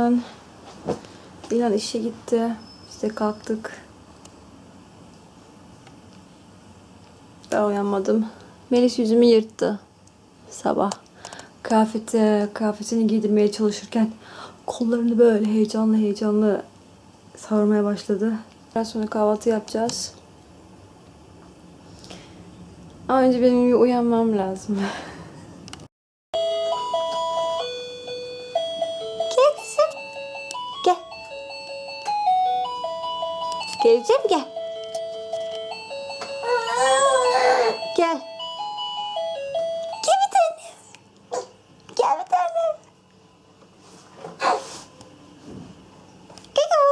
an. İlan işe gitti. Biz de kalktık. Ben uyanmadım. Melis yüzümü yırttı. Sabah. Kıyafeti, kıyafetini giydirmeye çalışırken kollarını böyle heyecanlı heyecanlı savurmaya başladı. Biraz sonra kahvaltı yapacağız. Ama önce benim bir uyanmam lazım. Geleceğim gel. Gel. Gel bir tane. Gel bir tane. Kiko.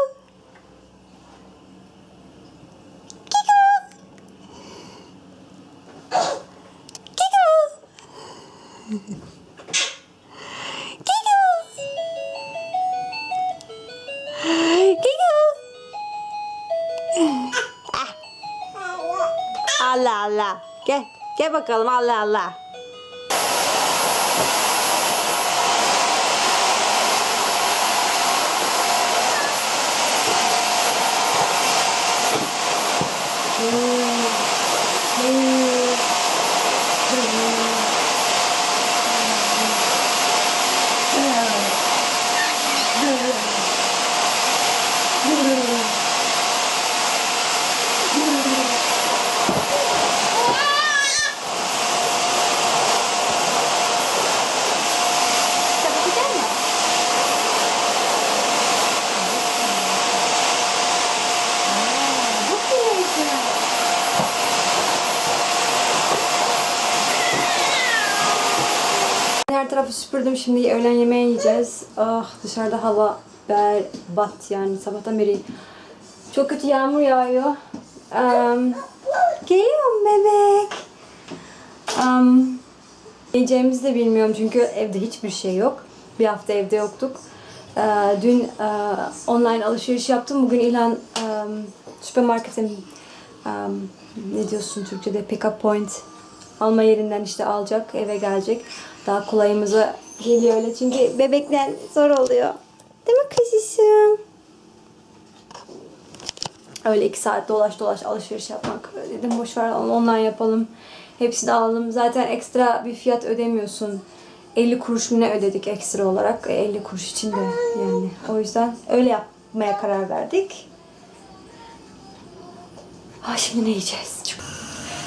Kiko. Kiko. Allah. Gel. Gel bakalım Allah Allah. Her tarafı süpürdüm. Şimdi öğlen yemeği yiyeceğiz. Ah dışarıda hava berbat yani sabahtan beri. Çok kötü yağmur yağıyor. Um, geliyorum bebek. Um, yiyeceğimizi de bilmiyorum çünkü evde hiçbir şey yok. Bir hafta evde yoktuk. Ee, dün e, online alışveriş yaptım. Bugün ilan um, süpermarketin um, ne diyorsun Türkçe'de pick up point alma yerinden işte alacak eve gelecek. Daha kolayımıza geliyor öyle çünkü bebekten zor oluyor. Değil mi kızışım? Öyle iki saat dolaş dolaş alışveriş yapmak. Dedim boş ver online yapalım. Hepsini alalım. Zaten ekstra bir fiyat ödemiyorsun. 50 kuruş mu ne ödedik ekstra olarak. E, 50 kuruş için de yani. O yüzden öyle yapmaya karar verdik. Ha şimdi ne yiyeceğiz?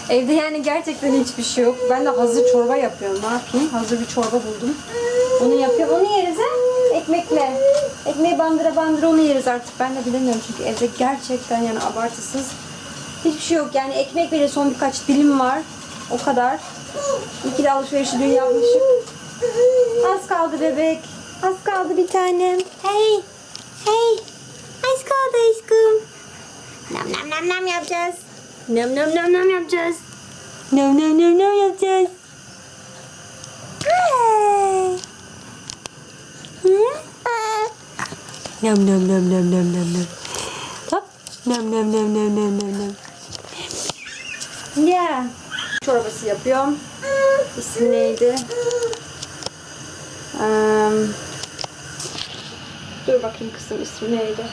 Evde yani gerçekten hiçbir şey yok. Ben de hazır çorba yapıyorum. Ne yapayım? Hazır bir çorba buldum. Onu yapıyorum. Onu yeriz ha? Ekmekle. Ekmeği bandıra bandıra onu yeriz artık. Ben de bilemiyorum çünkü evde gerçekten yani abartısız hiçbir şey yok. Yani ekmek bile son birkaç dilim var. O kadar. İki de alışverişi dün yapmışım. Az kaldı bebek. Az kaldı bir tanem. Hey. Hey. Az kaldı aşkım. Nam nam nam nam yapacağız. Nam nam nam nam yapacağız. Nam nam nam nam yapacağız. Nam nam nam nam nam nam nam. Hop. Nam nam nam nam nam nam nam. Yeah. Çorbası yapıyorum. İsmi neydi? Um, dur bakayım kızım ismi neydi?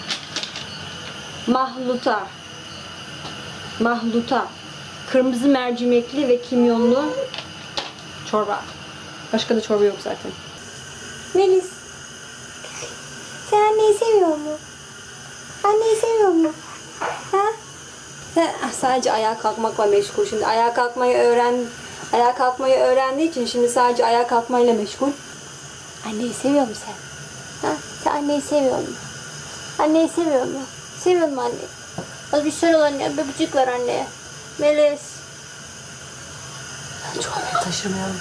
Mahluta. Mahluta. Kırmızı mercimekli ve kimyonlu çorba. Başka da çorba yok zaten. Melis. Sen anneyi seviyor mu? Anneyi seviyor mu? Ha? Sen sadece ayağa kalkmakla meşgul. Şimdi ayağa kalkmayı öğren ayağa kalkmayı öğrendiği için şimdi sadece ayağa kalkmayla meşgul. Anneyi seviyor musun sen? Ha? Sen anneyi seviyor musun? Anneyi seviyor mu? Seviyor mu anneyi? Az bir sarıl anne, bir öpücük ver anneye. Melis. Çorbayı taşırmayalım.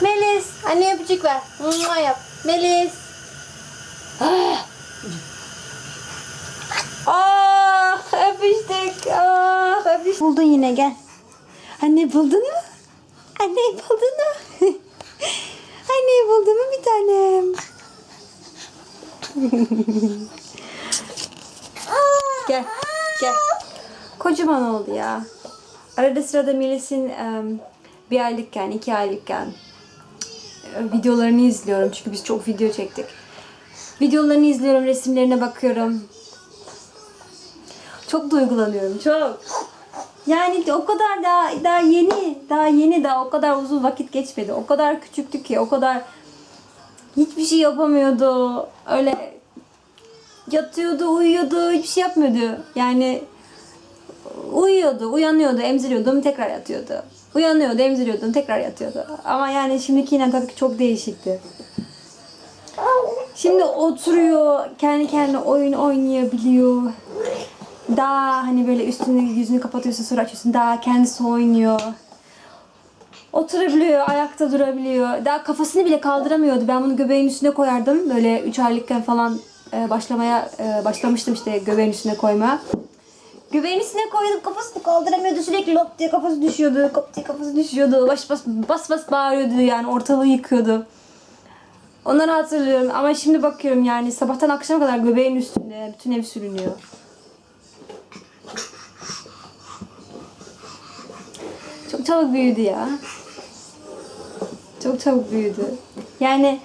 Melis. Anneye öpücük ver. Mua yap. Melis. Ah öpüştük. Ah öpüştük. Buldun yine gel. Anne buldun mu? Anneyi buldun mu? Anneyi buldun mu bir tanem? Gel. Gel. Kocaman oldu ya. Arada sırada Melis'in em, bir aylıkken, iki aylıkken videolarını izliyorum. Çünkü biz çok video çektik. Videolarını izliyorum, resimlerine bakıyorum. Çok duygulanıyorum, çok. Yani o kadar daha daha yeni, daha yeni daha o kadar uzun vakit geçmedi. O kadar küçüktü ki, o kadar hiçbir şey yapamıyordu. Öyle yatıyordu, uyuyordu, hiçbir şey yapmıyordu. Yani uyuyordu, uyanıyordu, emziriyordum, tekrar yatıyordu. Uyanıyordu, emziriyordum, tekrar yatıyordu. Ama yani şimdikiyle tabii ki çok değişikti. Şimdi oturuyor, kendi kendine oyun oynayabiliyor. Daha hani böyle üstünü yüzünü kapatıyorsun sonra açıyorsun. Daha kendisi oynuyor. Oturabiliyor, ayakta durabiliyor. Daha kafasını bile kaldıramıyordu. Ben bunu göbeğin üstüne koyardım. Böyle 3 aylıkken falan e, başlamaya e, başlamıştım işte göbeğin üstüne koyma. Göbeğin üstüne koydum kafasını kaldıramıyordu sürekli lop diye kafası düşüyordu. Kop diye kafası düşüyordu. Bas bas bas bas bağırıyordu yani ortalığı yıkıyordu. Onları hatırlıyorum ama şimdi bakıyorum yani sabahtan akşama kadar göbeğin üstünde bütün ev sürünüyor. Çok çabuk büyüdü ya. Çok çabuk büyüdü. Yani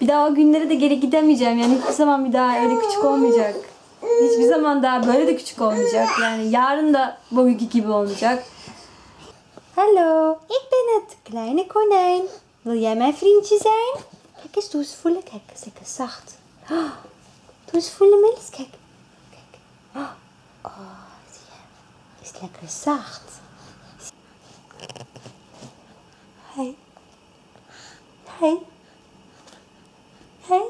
bir daha o günlere de geri gidemeyeceğim. Yani hiçbir zaman bir daha öyle küçük olmayacak. Hiçbir zaman daha böyle de küçük olmayacak. Yani yarın da bugünkü gibi olmayacak. Hallo, ik ben het kleine konijn. Wil jij mijn vriendje zijn? Kijk eens, doe eens voelen. Kijk, is lekker zacht. Oh, doe eens voelen, Melis. Kijk. Kijk. Oh, zie je. Is lekker zacht. Hey. Hey. Hey.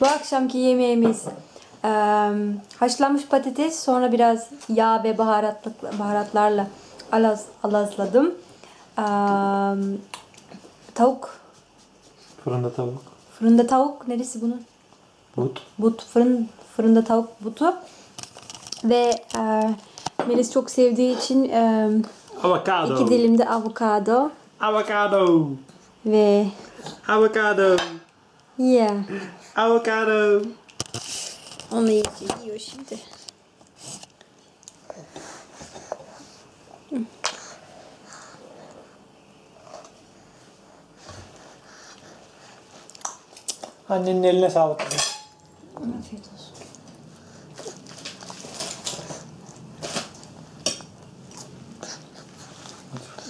Bu akşamki yemeğimiz eee, haşlanmış patates sonra biraz yağ ve baharatlı, baharatlarla alaz, alazladım. Eee, tavuk. Fırında tavuk. Fırında tavuk. Neresi bunun? But. But. Fırın, fırında tavuk butu. Ve eee Melis çok sevdiği için eee, Avocado. iki dilimde avokado Avocado. ve Avocado. Yeah. Avocado. Onu yiyor şimdi. Annenin eline sağlık. Afiyet olsun.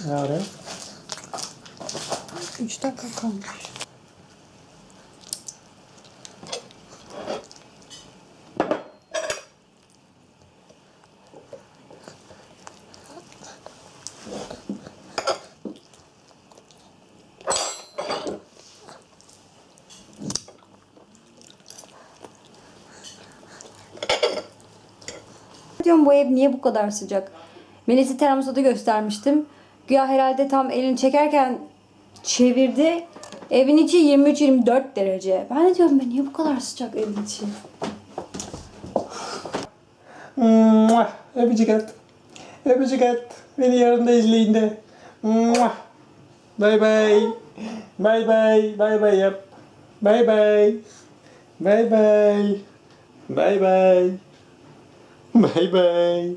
Ne arıyor? 3 dakika kalmış. Diyorum bu ev niye bu kadar sıcak? Melis'i termostatı göstermiştim. Güya herhalde tam elini çekerken çevirdi. Evin içi 23-24 derece. Ben de diyorum ben niye bu kadar sıcak evin içi? Öpücük at. Öpücük at. Mini Arendees Linde. Mwah. Bye bye. Bye bye. Bye bye. Bye bye. Bye bye. Bye bye. Bye bye.